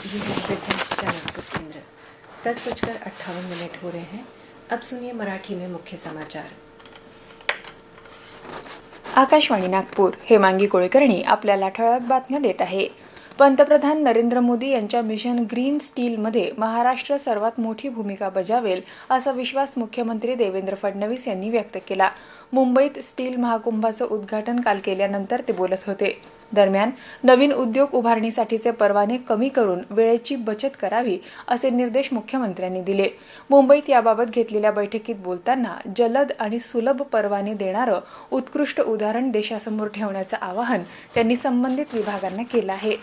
केंद्र। दस बजकर अट्ठावन मिनट हो रहे हैं। अब सुनिए मराठी में मुख्य समाचार। आकाशवाणी नागपूर हेमांगी कुलकर्णी आपल्याला ठळक बातम्या देत आहे. पंतप्रधान नरेंद्र मोदी यांच्या मिशन ग्रीन स्टीलमध्ये महाराष्ट्र सर्वात मोठी भूमिका बजावेल असा विश्वास मुख्यमंत्री देवेंद्र फडणवीस यांनी व्यक्त केला. मुंबईत स्टील महाकुंभाचं उद्घाटन काल केल्यानंतर ते बोलत होते. दरम्यान नवीन उद्योग उभारणीसाठीचे परवाने कमी करून वेळेची बचत करावी असे निर्देश मुख्यमंत्र्यांनी दिले. मुंबईत याबाबत घेतलेल्या बैठकीत बोलताना जलद आणि सुलभ परवाने देणारं उत्कृष्ट उदाहरण देशासमोर ठेवण्याचं आवाहन त्यांनी संबंधित विभागांना केलं आहे.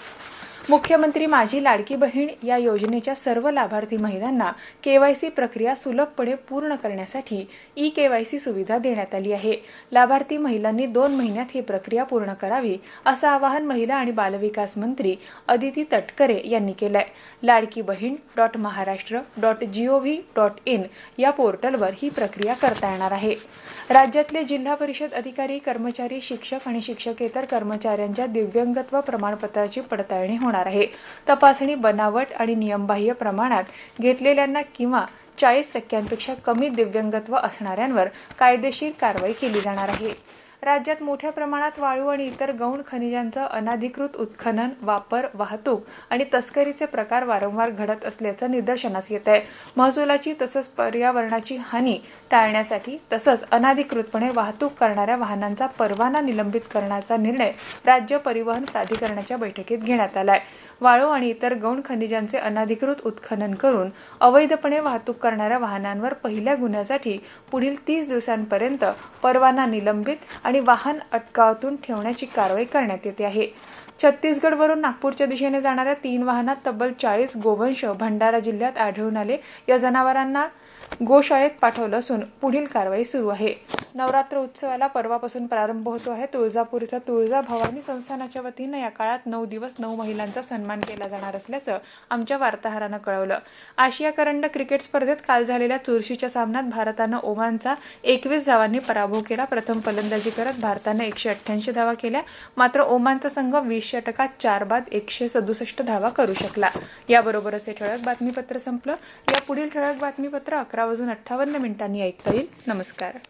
मुख्यमंत्री माझी लाडकी बहीण या योजनेच्या सर्व लाभार्थी महिलांना केवायसी प्रक्रिया सुलभपणे पूर्ण करण्यासाठी ई केवायसी सुविधा देण्यात आली आहे. लाभार्थी महिलांनी दोन महिन्यात ही प्रक्रिया पूर्ण करावी असं आवाहन महिला आणि बालविकास मंत्री अदिती तटकरे यांनी केलंय. Ladki Bahin dot Maharashtra dot G O V dot in या पोर्टलवर ही प्रक्रिया करता येणार आहे. राज्यातले जिल्हा परिषद अधिकारी कर्मचारी शिक्षक आणि शिक्षकेतर कर्मचाऱ्यांच्या दिव्यांगत्व प्रमाणपत्राची पडताळणी होणार आहे. तपासणी बनावट आणि नियमबाह्य प्रमाणात घेतलेल्यांना किंवा चाळीस टक्क्यांपेक्षा कमी दिव्यांगत्व असणाऱ्यांवर कायदेशीर कारवाई केली जाणार आहे. राज्यात मोठ्या प्रमाणात वाळू आणि इतर गौण खनिजांचं अनाधिकृत उत्खनन वापर वाहतूक आणि तस्करीचे प्रकार वारंवार घडत असल्याचं निदर्शनास येत आहे. महसुलाची तसंच पर्यावरणाची हानी टाळण्यासाठी तसंच अनाधिकृतपणे वाहतूक करणाऱ्या वाहनांचा परवाना निलंबित करण्याचा निर्णय राज्य परिवहन प्राधिकरणाच्या बैठकीत घेण्यात आलाय. वाळू आणि इतर गौण खनिजांचे अनाधिकृत उत्खनन करून अवैधपणे वाहतूक करणाऱ्या वाहनांवर पहिल्या गुन्ह्यासाठी पुढील तीस दिवसांपर्यंत परवाना निलंबित आणि वाहन अटकावतून ठेवण्याची कारवाई करण्यात येते आहे. छत्तीसगडवरून नागपूरच्या दिशेने जाणाऱ्या तीन वाहनात तब्बल चाळीस गोवंश भंडारा जिल्ह्यात आढळून आले. या जनावरांना गोशाळेत पाठवलं असून पुढील कारवाई सुरू आहे. नवरात्र उत्सवाला परवापासून प्रारंभ होतो आहे. तुळजापूर इथं तुळजा भवानी संस्थानाच्या वतीनं या काळात नऊ दिवस नऊ महिलांचा सन्मान केला जाणार असल्याचं आमच्या वार्ताहरानं कळवलं. आशिया करंडक क्रिकेट स्पर्धेत काल झालेल्या चुरशीच्या सामन्यात भारतानं ओमानचा एकवीस धावांनी पराभव केला. प्रथम फलंदाजी करत भारतानं एकशे अठ्ठ्याऐंशी धावा केल्या. मात्र ओमानचा संघ वीस षटकात चार बाद एकशे सदुसष्ट धावा करू शकला. याबरोबरच हे ठळक बातमीपत्र संपलं. या पुढील ठळक बातमीपत्र अकरा वाजून अठ्ठावन्न मिनिटांनी ऐकता येईल. नमस्कार.